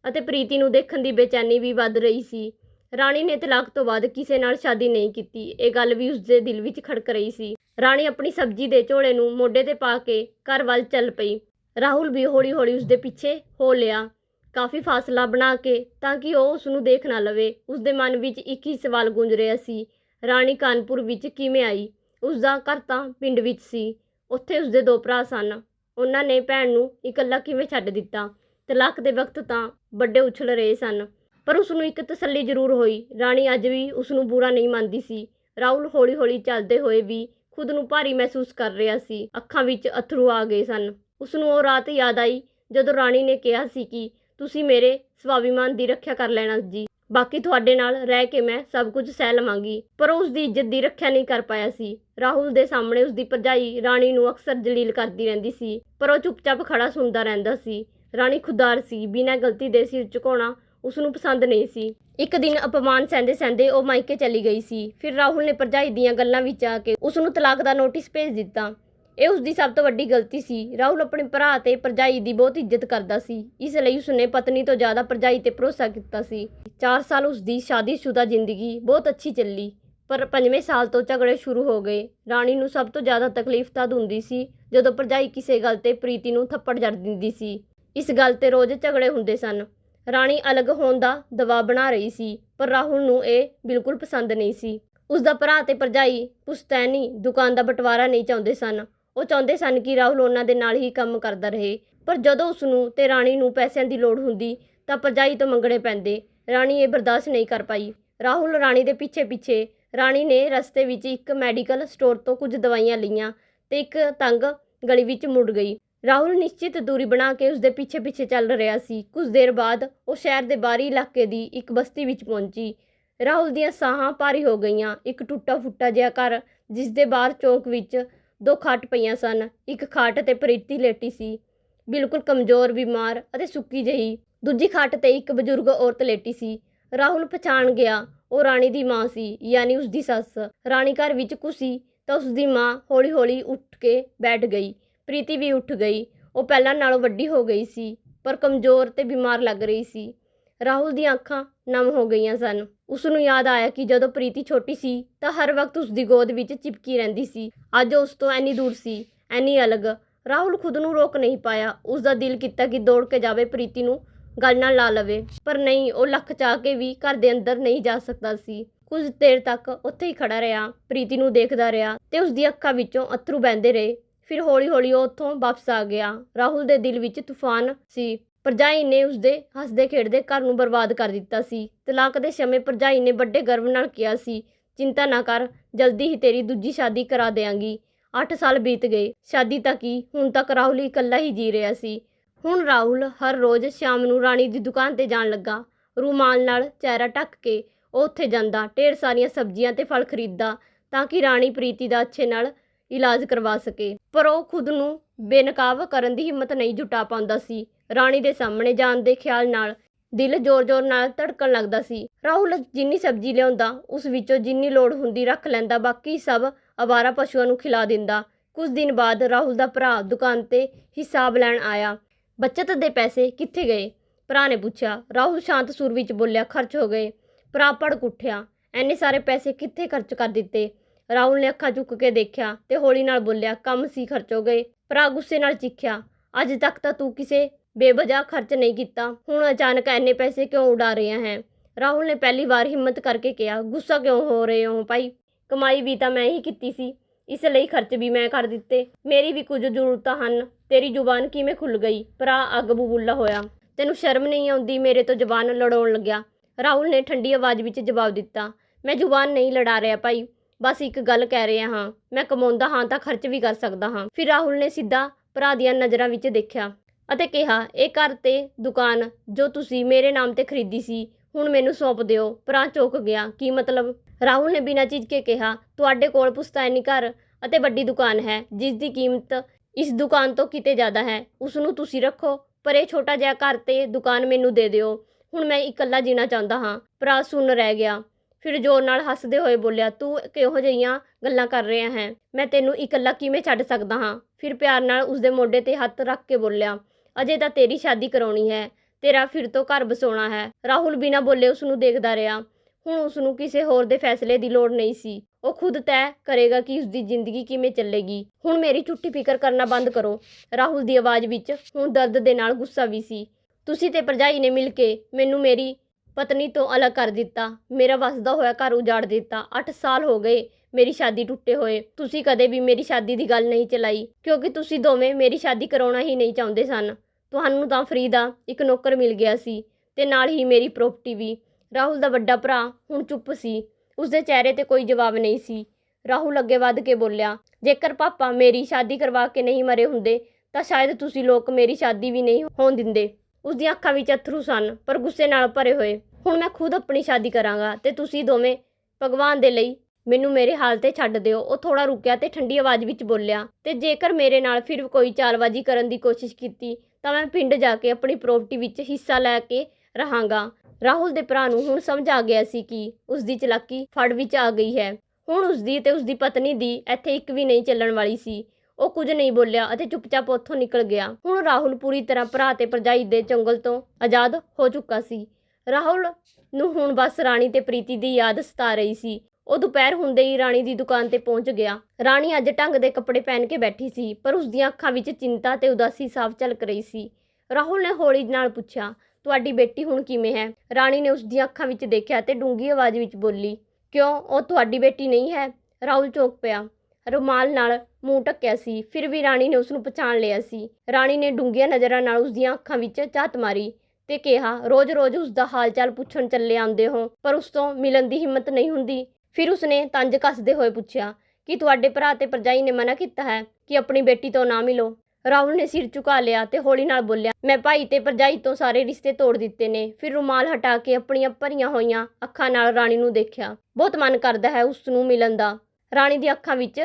ਅਤੇ ਪ੍ਰੀਤੀ ਨੂੰ ਦੇਖਣ ਦੀ ਬੇਚੈਨੀ ਵੀ ਵੱਧ ਰਹੀ ਸੀ। ਰਾਣੀ ਨੇ ਤਲਾਕ ਤੋਂ ਬਾਅਦ ਕਿਸੇ ਨਾਲ ਸ਼ਾਦੀ ਨਹੀਂ ਕੀਤੀ, ਇਹ ਗੱਲ ਵੀ ਉਸ ਦੇ ਦਿਲ ਵਿੱਚ ਖੜਕ ਰਹੀ ਸੀ। ਰਾਣੀ ਆਪਣੀ ਸਬਜ਼ੀ ਦੇ ਝੋਲੇ ਨੂੰ ਮੋਢੇ ਤੇ ਪਾ ਕੇ ਘਰ ਵੱਲ ਚੱਲ ਪਈ। ਰਾਹੁਲ ਵੀ ਹੌਲੀ-ਹੌਲੀ ਉਸ ਦੇ ਪਿੱਛੇ ਹੋ ਲਿਆ। ਕਾਫੀ ਫਾਸਲਾ ਬਣਾ ਕੇ ਤਾਂ ਕਿ ਉਹ ਉਸ ਨੂੰ ਦੇਖ ਨਾ ਲਵੇ ਉਸ ਦੇ ਮਨ ਵਿੱਚ ਇੱਕ ਹੀ ਸਵਾਲ ਗੂੰਜ ਰਿਹਾ ਸੀ, ਰਾਣੀ ਕਾਨਪੁਰ ਵਿੱਚ ਕਿਵੇਂ ਆਈ? ਉਸ ਦਾ ਘਰ ਤਾਂ ਪਿੰਡ ਵਿੱਚ ਸੀ। ਉੱਥੇ ਉਸਦੇ ਦੋ ਭਰਾ ਸਨ। ਉਹਨਾਂ ਨੇ ਭੈਣ ਨੂੰ ਇਕੱਲਾ ਕਿਵੇਂ ਛੱਡ ਦਿੱਤਾ? ਤਲਾਕ ਦੇ ਵਕਤ ਤਾਂ ਵੱਡੇ ਉਛਲ ਰਹੇ ਸਨ, ਪਰ ਉਸ ਨੂੰ ਇੱਕ ਤਸੱਲੀ ਜ਼ਰੂਰ ਹੋਈ। ਰਾਣੀ ਅੱਜ ਵੀ ਉਸ ਨੂੰ ਬੁਰਾ ਨਹੀਂ ਮੰਨਦੀ ਸੀ। ਰਾਹੁਲ ਹੌਲੀ-ਹੌਲੀ ਚੱਲਦੇ ਹੋਏ ਵੀ ਖੁਦ ਨੂੰ ਭਾਰੀ ਮਹਿਸੂਸ ਕਰ ਰਿਹਾ ਸੀ। ਅੱਖਾਂ ਵਿੱਚ ਅਥਰੂ ਆ ਗਏ ਸਨ। ਉਸ ਨੂੰ ਉਹ ਰਾਤ ਯਾਦ ਆਈ ਜਦੋਂ ਰਾਣੀ ਨੇ ਕਿਹਾ ਸੀ ਕਿ ਤੁਸੀਂ ਮੇਰੇ ਸਵਾਭਿਮਾਨ ਦੀ ਰੱਖਿਆ ਕਰ ਲੈਣਾ ਜੀ। ਬਾਕੀ ਤੁਹਾਡੇ ਨਾਲ ਰਹਿ ਕੇ ਮੈਂ ਸਭ ਕੁਝ ਸਹਿ ਲਵਾਂਗੀ। ਪਰ ਉਹ ਉਸ ਦੀ ਇੱਜ਼ਤ ਦੀ ਰੱਖਿਆ ਨਹੀਂ ਕਰ ਪਾਇਆ ਸੀ। ਰਾਹੁਲ ਦੇ ਸਾਹਮਣੇ ਉਸ ਦੀ ਭਰਜਾਈ ਰਾਣੀ ਨੂੰ ਅਕਸਰ ਜਲੀਲ ਕਰਦੀ ਰਹਿੰਦੀ ਸੀ, ਪਰ ਉਹ ਚੁੱਪਚਾਪ ਖੜਾ ਸੁਣਦਾ ਰਹਿੰਦਾ ਸੀ। ਰਾਣੀ ਖੁਦਾਰ ਸੀ, ਬਿਨਾਂ ਗਲਤੀ ਦੇ ਸਿਰ ਝੁਕਾਉਣਾ ਉਸ ਨੂੰ ਪਸੰਦ ਨਹੀਂ ਸੀ। ਇੱਕ ਦਿਨ ਅਪਮਾਨ ਸਹਿੰਦੇ ਸਹਿੰਦੇ ਉਹ ਮਾਇਕੇ ਚਲੀ ਗਈ ਸੀ। ਫਿਰ ਰਾਹੁਲ ਨੇ ਭਰਜਾਈ ਦੀਆਂ ਗੱਲਾਂ ਵਿੱਚ ਆ ਕੇ ਉਸ ਨੂੰ ਤਲਾਕ ਦਾ ਨੋਟਿਸ ਭੇਜ ਦਿੱਤਾ। ਇਹ ਉਸ ਦੀ ਸਭ ਤੋਂ ਵੱਡੀ ਗਲਤੀ ਸੀ। ਰਾਹੁਲ ਆਪਣੇ ਭਰਾ ਤੇ ਭਰਜਾਈ ਦੀ ਬਹੁਤ ਇੱਜ਼ਤ ਕਰਦਾ ਸੀ। ਇਸ ਲਈ ਉਸਨੇ ਪਤਨੀ ਤੋਂ ਜ਼ਿਆਦਾ ਭਰਜਾਈ ਤੇ ਭਰੋਸਾ ਕੀਤਾ ਸੀ। 4 ਸਾਲ ਉਸ ਦੀ ਸ਼ਾਦੀशुदा ਜ਼ਿੰਦਗੀ ਬਹੁਤ ਅੱਛੀ ਚੱਲੀ। ਪਰ ਪੰਜਵੇਂ ਸਾਲ ਤੋਂ ਝਗੜੇ ਸ਼ੁਰੂ ਹੋ ਗਏ। ਰਾਣੀ ਨੂੰ ਸਭ ਤੋਂ ਜ਼ਿਆਦਾ ਤਕਲੀਫ ਤਦ ਹੁੰਦੀ ਸੀ, ਜਦੋਂ ਭਰਜਾਈ ਕਿਸੇ ਗੱਲ ਤੇ ਪ੍ਰੀਤੀ ਨੂੰ ਥੱਪੜ ਜੜ ਦਿੰਦੀ ਸੀ। ਇਸ ਗੱਲ ਤੇ ਰੋਜ਼ ਝਗੜੇ ਹੁੰਦੇ ਸਨ। ਰਾਣੀ ਅਲੱਗ ਹੋਣ ਦਾ ਦਬਾਅ ਬਣਾ ਰਹੀ ਸੀ, ਪਰ ਰਾਹੁਲ ਨੂੰ ਇਹ ਬਿਲਕੁਲ ਪਸੰਦ ਨਹੀਂ ਸੀ। ਉਸ ਦਾ ਭਰਾ ਤੇ ਭਰਜਾਈ ਪੁਸਤੈਨੀ ਦੁਕਾਨ ਦਾ ਬਟਵਾਰਾ ਨਹੀਂ ਚਾਹੁੰਦੇ ਸਨ। ਉਹ ਚਾਹੁੰਦੇ ਸਨ ਕਿ ਰਾਹੁਲ ਉਹਨਾਂ ਦੇ ਨਾਲ ਹੀ ਕੰਮ ਕਰਦਾ ਰਹੇ। ਪਰ ਜਦੋਂ ਉਸ ਨੂੰ ਤੇ ਰਾਣੀ ਨੂੰ ਪੈਸਿਆਂ ਦੀ ਲੋੜ ਹੁੰਦੀ, ਤਾਂ ਭਰਜਾਈ ਤੋਂ ਮੰਗਣੇ ਪੈਂਦੇ। ਰਾਣੀ ਇਹ ਬਰਦਾਸ਼ਤ ਨਹੀਂ ਕਰ ਪਾਈ। ਰਾਹੁਲ ਰਾਣੀ ਦੇ ਪਿੱਛੇ ਪਿੱਛੇ ਰਾਣੀ ਨੇ ਰਸਤੇ ਵਿੱਚ ਇੱਕ ਮੈਡੀਕਲ ਸਟੋਰ ਤੋਂ ਕੁਝ ਦਵਾਈਆਂ ਲਈਆਂ ਤੇ ਇੱਕ ਤੰਗ ਗਲੀ ਵਿੱਚ ਮੁੜ ਗਈ। ਰਾਹੁਲ ਨਿਸ਼ਚਿਤ ਦੂਰੀ ਬਣਾ ਕੇ ਉਸਦੇ ਪਿੱਛੇ ਪਿੱਛੇ ਚੱਲ ਰਿਹਾ ਸੀ। ਕੁਝ ਦੇਰ ਬਾਅਦ ਉਹ ਸ਼ਹਿਰ ਦੇ ਬਾਹਰੀ ਇਲਾਕੇ ਦੀ ਇੱਕ ਬਸਤੀ ਵਿੱਚ ਪਹੁੰਚੀ। ਰਾਹੁਲ ਦੀਆਂ ਸਾਹਾਂ ਭਾਰੀ ਹੋ ਗਈਆਂ। ਇੱਕ ਟੁੱਟਾ ਫੁੱਟਾ ਜਿਹਾ ਘਰ ਜਿਸ ਦੇ ਬਾਹਰ ਚੌਂਕ ਵਿੱਚ ਦੋ ਖਾਟ ਪਈਆਂ ਸਨ। ਇੱਕ ਖਾਟ ਤੇ ਪ੍ਰੀਤੀ ਲੇਟੀ ਸੀ। ਬਿਲਕੁਲ ਕਮਜ਼ੋਰ, ਬਿਮਾਰ ਅਤੇ ਸੁੱਕੀ ਜਿਹੀ। ਦੂਜੀ ਖਾਟ ਤੇ ਇੱਕ ਬਜ਼ੁਰਗ ਔਰਤ ਲੇਟੀ ਸੀ। ਰਾਹੁਲ ਪਛਾਣ ਗਿਆ। ਉਹ ਰਾਣੀ ਦੀ ਮਾਂ ਸੀ, ਯਾਨੀ ਉਸ ਦੀ ਸੱਸ। ਰਾਣੀ ਘਰ ਵਿੱਚ ਕੁਸੀ ਤਾਂ ਉਸ ਦੀ ਮਾਂ ਹੌਲੀ-ਹੌਲੀ ਉੱਠ ਕੇ ਬੈਠ ਗਈ। ਪ੍ਰੀਤੀ ਵੀ ਉੱਠ ਗਈ। ਉਹ ਪਹਿਲਾਂ ਨਾਲੋਂ ਵੱਡੀ ਹੋ ਗਈ ਸੀ, ਪਰ ਕਮਜ਼ੋਰ ਤੇ ਬਿਮਾਰ ਲੱਗ ਰਹੀ ਸੀ। ਰਾਹੁਲ ਦੀਆਂ ਅੱਖਾਂ ਨਮ ਹੋ ਗਈਆਂ ਸਨ। ਉਸ ਨੂੰ ਯਾਦ ਆਇਆ ਕਿ ਜਦੋਂ ਪ੍ਰੀਤੀ ਛੋਟੀ ਸੀ ਤਾਂ ਹਰ ਵਕਤ ਉਸ ਦੀ ਗੋਦ ਵਿੱਚ ਚਿਪਕੀ ਰਹਿੰਦੀ ਸੀ। ਅੱਜ ਉਸ ਤੋਂ ਐਨੀ ਦੂਰ ਸੀ ਐਨੀ ਅਲੱਗ। ਰਾਹੁਲ ਖੁਦ ਨੂੰ ਰੋਕ ਨਹੀਂ ਪਾਇਆ। ਉਸ ਦਾ ਦਿਲ ਕੀਤਾ ਕਿ ਦੌੜ ਕੇ ਜਾਵੇ ਪ੍ਰੀਤੀ ਨੂੰ ਗੱਲ ਨਾਲ ਲਾ ਲਵੇ। ਪਰ ਨਹੀਂ, ਉਹ ਲੱਖ ਚਾਹ ਕੇ ਵੀ ਘਰ ਦੇ ਅੰਦਰ ਨਹੀਂ ਜਾ ਸਕਦਾ ਸੀ। ਕੁਝ ਦੇਰ ਤੱਕ ਉੱਥੇ ਹੀ ਖੜਾ ਰਿਹਾ, ਪ੍ਰੀਤੀ ਨੂੰ ਦੇਖਦਾ ਰਿਹਾ ਤੇ ਉਸ ਦੀ ਅੱਖਾਂ ਵਿੱਚੋਂ ਅਥਰੂ ਵਹਿੰਦੇ ਰਹੇ। ਫਿਰ ਹੌਲੀ-ਹੌਲੀ ਉਹ ਉੱਥੋਂ ਵਾਪਸ ਆ ਗਿਆ। ਰਾਹੁਲ ਦੇ ਦਿਲ ਵਿੱਚ ਤੂਫਾਨ ਸੀ। ਭਰਜਾਈ ਨੇ ਉਸਦੇ ਹੱਸਦੇ ਖੇਡਦੇ ਘਰ ਨੂੰ ਬਰਬਾਦ ਕਰ ਦਿੱਤਾ ਸੀ। ਤਲਾਕ ਦੇ ਸਮੇਂ ਭਰਜਾਈ ਨੇ ਵੱਡੇ ਗਰਵ ਨਾਲ ਕਿਹਾ ਸੀ, ਚਿੰਤਾ ਨਾ ਕਰ, ਜਲਦੀ ਹੀ ਤੇਰੀ ਦੂਜੀ ਸ਼ਾਦੀ ਕਰਾ ਦੇਵਾਂਗੀ 8 ਸਾਲ ਬੀਤ ਗਏ। ਸ਼ਾਦੀ ਤੱਕ ਹੀ ਹੁਣ ਤੱਕ ਰਾਹੁਲ ਇਕੱਲਾ ਹੀ ਜੀ ਰਿਹਾ ਸੀ। ਹੁਣ ਰਾਹੁਲ ਹਰ ਰੋਜ਼ ਸ਼ਾਮ ਨੂੰ ਰਾਣੀ ਦੀ ਦੁਕਾਨ ਤੇ ਜਾਣ ਲੱਗਾ। ਰੂਮਾਲ ਨਾਲ ਚਿਹਰਾ ਢੱਕ ਕੇ ਉਹ ਉੱਥੇ ਜਾਂਦਾ, ਢੇਰ ਸਾਰੀਆਂ ਸਬਜ਼ੀਆਂ ਤੇ ਫਲ ਖਰੀਦਦਾ ਤਾਂ ਕਿ ਰਾਣੀ ਪ੍ਰੀਤੀ ਦਾ ਅੱਛੇ ਨਾਲ ਇਲਾਜ ਕਰਵਾ ਸਕੇ। ਪਰ ਉਹ ਖੁਦ ਨੂੰ ਬੇਨਕਾਬ ਕਰਨ ਦੀ ਹਿੰਮਤ ਨਹੀਂ ਜੁਟਾ ਪਾਉਂਦਾ ਸੀ। ਰਾਣੀ ਦੇ ਸਾਹਮਣੇ ਜਾਣ ਦੇ ਖਿਆਲ ਨਾਲ ਦਿਲ ਜ਼ੋਰ-ਜ਼ੋਰ ਨਾਲ ਧੜਕਣ ਲੱਗਦਾ ਸੀ। ਰਾਹੁਲ ਜਿੰਨੀ ਸਬਜ਼ੀ ਲਿਆਉਂਦਾ, ਉਸ ਵਿੱਚੋਂ ਜਿੰਨੀ ਲੋੜ ਹੁੰਦੀ ਰੱਖ ਲੈਂਦਾ, ਬਾਕੀ ਸਭ ਅਵਾਰਾ ਪਸ਼ੂਆਂ ਨੂੰ ਖਿਲਾ ਦਿੰਦਾ। ਕੁਝ ਦਿਨ ਬਾਅਦ ਰਾਹੁਲ ਦਾ ਭਰਾ ਦੁਕਾਨ ਤੇ ਹਿਸਾਬ ਲੈਣ ਆਇਆ। ਬੱਚਤ ਦੇ ਪੈਸੇ ਕਿੱਥੇ ਗਏ? ਭਰਾ ਨੇ ਪੁੱਛਿਆ। ਰਾਹੁਲ ਸ਼ਾਂਤ ਸੁਰ ਵਿੱਚ ਬੋਲਿਆ, ਖਰਚ ਹੋ ਗਏ। ਭਰਾ ਭੜਕ ਉੱਠਿਆ। ਐਨੇ ਸਾਰੇ ਪੈਸੇ ਕਿੱਥੇ ਖਰਚ ਕਰ ਦਿੱਤੇ? ਰਾਹੁਲ ਨੇ ਅੱਖਾਂ ਚੁੱਕ ਕੇ ਦੇਖਿਆ ਤੇ ਹੌਲੀ ਨਾਲ ਬੋਲਿਆ, ਕੰਮ ਸੀ, ਖਰਚ ਹੋ ਗਏ। ਭਰਾ ਗੁੱਸੇ ਨਾਲ ਚੀਖਿਆ, ਅੱਜ ਤੱਕ ਤਾਂ ਤੂੰ ਕਿਸੇ ਬੇਵਜ੍ਹਾ ਖਰਚ ਨਹੀਂ ਕੀਤਾ। ਹੁਣ ਅਚਾਨਕ ਐਨੇ ਪੈਸੇ ਕਿਉਂ ਉਡਾ ਰਿਹਾ ਹੈ? ਰਾਹੁਲ ਨੇ ਪਹਿਲੀ ਵਾਰ ਹਿੰਮਤ ਕਰਕੇ ਕਿਹਾ, ਗੁੱਸਾ ਕਿਉਂ ਹੋ ਰਹੇ ਹੋ ਭਾਈ? ਕਮਾਈ ਵੀ ਤਾਂ ਮੈਂ ਹੀ ਕੀਤੀ ਸੀ। ਇਸ ਲਈ ਖਰਚ ਵੀ ਮੈਂ ਕਰ ਦਿੱਤੇ। ਮੇਰੀ ਵੀ ਕੁਝ ਜ਼ਰੂਰਤਾਂ ਹਨ। ਤੇਰੀ ਜ਼ੁਬਾਨ ਕਿਵੇਂ ਖੁੱਲ ਗਈ? ਭਰਾ, ਅੱਗ ਬਬੂਲਾ ਹੋਇਆ। ਤੈਨੂੰ ਸ਼ਰਮ ਨਹੀਂ ਆਉਂਦੀ? ਮੇਰੇ ਤੋਂ ਜ਼ੁਬਾਨ ਲੜਾਉਣ ਲੱਗਿਆ। ਰਾਹੁਲ ਨੇ ਠੰਡੀ ਆਵਾਜ਼ ਵਿੱਚ ਜਵਾਬ ਦਿੱਤਾ, ਮੈਂ ਜ਼ੁਬਾਨ ਨਹੀਂ ਲੜਾ ਰਿਹਾ ਭਾਈ। ਬਸ ਇੱਕ ਗੱਲ ਕਹਿ ਰਿਹਾ ਹਾਂ। ਮੈਂ ਕਮਾਉਂਦਾ ਹਾਂ ਤਾਂ ਖਰਚ ਵੀ ਕਰ ਸਕਦਾ ਹਾਂ। ਫਿਰ ਰਾਹੁਲ ਨੇ ਸਿੱਧਾ ਭਰਾ ਦੀਆਂ ਨਜ਼ਰਾਂ ਵਿੱਚ ਦੇਖਿਆ ਅਤੇ ਕਿਹਾ, ਇਹ ਘਰ ਤੇ ਦੁਕਾਨ ਜੋ ਤੁਸੀਂ ਮੇਰੇ ਨਾਮ ਤੇ ਖਰੀਦੀ ਸੀ ਹੁਣ ਮੈਨੂੰ ਸੌਂਪ ਦਿਓ। ਭਰਾ ਚੁੱਕ ਗਿਆ। ਕੀ ਮਤਲਬ? ਰਾਹੁਲ ਨੇ ਬਿਨਾਂ ਚੀਜ਼ ਕੇ ਕਿਹਾ, ਤੁਹਾਡੇ ਕੋਲ ਪੁਸਤੈਨੀ ਘਰ ਅਤੇ ਵੱਡੀ ਦੁਕਾਨ ਹੈ, ਜਿਸ ਦੀ ਕੀਮਤ ਇਸ ਦੁਕਾਨ ਤੋਂ ਕਿਤੇ ਜ਼ਿਆਦਾ ਹੈ। ਉਸ ਨੂੰ ਤੁਸੀਂ ਰੱਖੋ, ਪਰ ਇਹ ਛੋਟਾ ਜਿਹਾ ਘਰ ਤੇ ਦੁਕਾਨ ਮੈਨੂੰ ਦੇ ਦਿਓ। ਹੁਣ ਮੈਂ ਇਕੱਲਾ ਜੀਣਾ ਚਾਹੁੰਦਾ ਹਾਂ। ਭਰਾ ਸੁਣ ਰਹਿ ਗਿਆ। ਫਿਰ ਜ਼ੋਰ ਨਾਲ ਹੱਸਦੇ ਹੋਏ ਬੋਲਿਆ, ਤੂੰ ਕਿਹੋ ਜਿਹੀਆਂ ਗੱਲਾਂ ਕਰ ਰਿਹਾ ਹੈ? ਮੈਂ ਤੈਨੂੰ ਇਕੱਲਾ ਕਿਵੇਂ ਛੱਡ ਸਕਦਾ ਹਾਂ? ਫਿਰ ਪਿਆਰ ਨਾਲ ਉਸਦੇ ਮੋਢੇ ਤੇ ਹੱਥ ਰੱਖ ਕੇ ਬੋਲਿਆ, ਅਜੇ ਤਾਂ ਤੇਰੀ ਸ਼ਾਦੀ ਕਰਾਉਣੀ ਹੈ। ਤੇਰਾ ਫਿਰ ਤੋਂ ਘਰ ਬਸਾਉਣਾ ਹੈ। ਰਾਹੁਲ ਬਿਨਾਂ ਬੋਲੇ ਉਸ ਨੂੰ ਦੇਖਦਾ ਰਿਹਾ। ਹੁਣ ਉਸ ਨੂੰ ਕਿਸੇ ਹੋਰ ਦੇ ਫੈਸਲੇ ਦੀ ਲੋੜ ਨਹੀਂ ਸੀ। ਉਹ ਖੁਦ ਤੈਅ ਕਰੇਗਾ ਕਿ ਉਸ ਦੀ ਜ਼ਿੰਦਗੀ ਕਿਵੇਂ ਚੱਲੇਗੀ। ਹੁਣ ਮੇਰੀ ਝੁੱਟੀ ਫਿਕਰ ਕਰਨਾ ਬੰਦ ਕਰੋ। ਰਾਹੁਲ ਦੀ ਆਵਾਜ਼ ਵਿੱਚ ਹੁਣ ਦਰਦ ਦੇ ਨਾਲ ਗੁੱਸਾ ਵੀ ਸੀ। ਤੁਸੀਂ ਤੇ ਭਰਜਾਈ ਨੇ ਮਿਲ ਕੇ ਮੈਨੂੰ ਮੇਰੀ ਪਤਨੀ ਤੋਂ ਅਲੱਗ ਕਰ ਦਿੱਤਾ। ਮੇਰਾ ਵਸਦਾ ਹੋਇਆ ਘਰ ਉਜਾੜ ਦਿੱਤਾ। 8 ਸਾਲ ਹੋ ਗਏ ਮੇਰੀ ਸ਼ਾਦੀ ਟੁੱਟੇ ਹੋਏ। ਤੁਸੀਂ ਕਦੇ ਵੀ ਮੇਰੀ ਸ਼ਾਦੀ ਦੀ ਗੱਲ ਨਹੀਂ ਚਲਾਈ, ਕਿਉਂਕਿ ਤੁਸੀਂ ਦੋਵੇਂ ਮੇਰੀ ਸ਼ਾਦੀ ਕਰਾਉਣਾ ਹੀ ਨਹੀਂ ਚਾਹੁੰਦੇ ਸਨ। ਤੁਹਾਨੂੰ ਤਾਂ ਫਰੀ ਦਾ ਇੱਕ ਨੌਕਰ ਮਿਲ ਗਿਆ ਸੀ ਤੇ ਨਾਲ ਹੀ ਮੇਰੀ ਪ੍ਰਾਪਰਟੀ ਵੀ। ਰਾਹੁਲ ਦਾ ਵੱਡਾ ਭਰਾ ਹੁਣ ਚੁੱਪ ਸੀ। ਉਸਦੇ ਚਿਹਰੇ ਤੇ ਕੋਈ ਜਵਾਬ ਨਹੀਂ ਸੀ। ਰਾਹੁਲ ਅੱਗੇ ਵੱਧ ਕੇ ਬੋਲਿਆ, ਜੇਕਰ ਪਾਪਾ ਮੇਰੀ ਸ਼ਾਦੀ ਕਰਵਾ ਕੇ ਨਹੀਂ ਮਰੇ ਹੁੰਦੇ, ਤਾਂ ਸ਼ਾਇਦ ਤੁਸੀਂ ਲੋਕ ਮੇਰੀ ਸ਼ਾਦੀ ਵੀ ਨਹੀਂ ਹੋਣ ਦਿੰਦੇ। ਉਸ ਦੀਆਂ ਅੱਖਾਂ ਵਿੱਚ ਅਥਰੂ ਸਨ, ਪਰ ਗੁੱਸੇ ਨਾਲ ਭਰੇ ਹੋਏ। ਹੁਣ ਮੈਂ ਖੁਦ ਆਪਣੀ ਸ਼ਾਦੀ ਕਰਾਂਗਾ ਤੇ ਤੁਸੀਂ ਦੋਵੇਂ ਭਗਵਾਨ ਦੇ ਲਈ ਮੈਨੂੰ ਮੇਰੇ ਹਾਲ ਤੇ ਛੱਡ ਦਿਓ। ਉਹ ਥੋੜਾ ਰੁਕਿਆ ਤੇ ਠੰਡੀ ਆਵਾਜ਼ ਵਿੱਚ ਬੋਲਿਆ, ਤੇ ਜੇਕਰ ਮੇਰੇ ਨਾਲ ਫਿਰ ਕੋਈ ਚਾਲਬਾਜ਼ੀ ਕਰਨ ਦੀ ਕੋਸ਼ਿਸ਼ ਕੀਤੀ ਤਾਂ ਮੈਂ ਪਿੰਡ ਜਾ ਕੇ ਆਪਣੀ ਪ੍ਰੋਪਰਟੀ ਵਿੱਚ ਹਿੱਸਾ ਲੈ ਕੇ ਰਹਾਂਗਾ। ਰਾਹੁਲ ਦੇ ਭਰਾ ਨੂੰ ਹੁਣ ਸਮਝ ਆ ਗਿਆ ਸੀ ਕਿ ਉਸ ਦੀ ਚਲਾਕੀ ਫੜ ਵਿੱਚ ਆ ਗਈ ਹੈ। ਹੁਣ ਉਸ ਦੀ ਤੇ ਉਸ ਦੀ ਪਤਨੀ ਦੀ ਇੱਥੇ ਇੱਕ ਵੀ ਨਹੀਂ ਚੱਲਣ ਵਾਲੀ ਸੀ। ਉਹ ਕੁਝ ਨਹੀਂ ਬੋਲਿਆ ਅਤੇ ਚੁੱਪਚਾਪ ਉੱਥੋਂ ਨਿਕਲ ਗਿਆ। ਹੁਣ ਰਾਹੁਲ ਪੂਰੀ ਤਰ੍ਹਾਂ ਭਰਾ ਤੇ ਭਰਜਾਈ ਦੇ ਚੰਗਲ ਤੋਂ ਆਜ਼ਾਦ ਹੋ ਚੁੱਕਾ ਸੀ। ਰਾਹੁਲ ਨੂੰ ਹੁਣ ਬਸ ਰਾਣੀ ਤੇ ਪ੍ਰੀਤੀ ਦੀ ਯਾਦ ਸਤਾ ਰਹੀ ਸੀ। ਉਹ ਦੁਪਹਿਰ ਹੁੰਦੇ ਹੀ ਰਾਣੀ ਦੀ ਦੁਕਾਨ ਤੇ ਪਹੁੰਚ ਗਿਆ। ਰਾਣੀ ਅੱਜ ਢੰਗ ਦੇ ਕੱਪੜੇ ਪਹਿਨ ਕੇ ਬੈਠੀ ਸੀ, ਪਰ ਉਸ ਦੀਆਂ ਅੱਖਾਂ ਵਿੱਚ ਚਿੰਤਾ ਤੇ ਉਦਾਸੀ ਸਾਫ਼ ਝਲਕ ਰਹੀ ਸੀ। ਰਾਹੁਲ ਨੇ ਹੌਲੀ ਨਾਲ ਪੁੱਛਿਆ, ਤੁਹਾਡੀ ਬੇਟੀ ਹੁਣ ਕਿਵੇਂ ਹੈ? ਰਾਣੀ ਨੇ ਉਸ ਦੀਆਂ ਅੱਖਾਂ ਵਿੱਚ ਦੇਖਿਆ ਤੇ ਡੂੰਗੀ ਆਵਾਜ਼ ਵਿੱਚ ਬੋਲੀ, ਕਿਉਂ? ਉਹ ਤੁਹਾਡੀ ਬੇਟੀ ਨਹੀਂ ਹੈ? ਰਾਹੁਲ ਚੌਂਕ ਪਿਆ। ਰੁਮਾਲ ਨਾਲ ਮੂੰਹ ਢੱਕਿਆ ਸੀ, ਫਿਰ ਵੀ ਰਾਣੀ ਨੇ ਉਸ ਨੂੰ ਪਛਾਣ ਲਿਆ ਸੀ। ਰਾਣੀ ਨੇ ਡੂੰਘੀਆਂ ਨਜ਼ਰਾਂ ਨਾਲ ਉਸ ਦੀਆਂ ਅੱਖਾਂ ਵਿੱਚ ਝਾਤ ਮਾਰੀ ਤੇ ਕਿਹਾ, ਰੋਜ਼-ਰੋਜ਼ ਉਸ ਦਾ ਹਾਲ-ਚਾਲ ਪੁੱਛਣ ਚੱਲੇ ਆਉਂਦੇ ਹੋ, ਪਰ ਉਸ ਤੋਂ ਮਿਲਣ ਦੀ ਹਿੰਮਤ ਨਹੀਂ ਹੁੰਦੀ। ਫਿਰ ਉਸਨੇ ਤੰਜ ਕੱਸਦੇ ਹੋਏ ਪੁੱਛਿਆ, ਕਿ ਤੁਹਾਡੇ ਭਰਾ ਤੇ ਪਰਜਾਈ ਨੇ ਮਨਾ ਕੀਤਾ ਹੈ ਕਿ ਆਪਣੀ ਬੇਟੀ ਤੋਂ ਨਾ ਮਿਲੋ? ਰਾਹੁਲ ਨੇ ਸਿਰ ਝੁਕਾ ਲਿਆ ਤੇ ਹੌਲੀ ਨਾਲ ਬੋਲਿਆ, ਮੈਂ ਭਾਈ ਤੇ ਪਰਜਾਈ ਤੋਂ ਸਾਰੇ ਰਿਸ਼ਤੇ ਤੋੜ ਦਿੱਤੇ ਨੇ। ਫਿਰ ਰੁਮਾਲ ਹਟਾ ਕੇ ਆਪਣੀਆਂ ਭਰੀਆਂ ਹੋਈਆਂ ਅੱਖਾਂ ਨਾਲ ਰਾਣੀ ਨੂੰ ਦੇਖਿਆ। ਬਹੁਤ ਮਨ ਕਰਦਾ ਹੈ ਉਸ ਨੂੰ ਮਿਲਣ ਦਾ। ਰਾਣੀ ਦੀ ਅੱਖਾਂ ਵਿੱਚ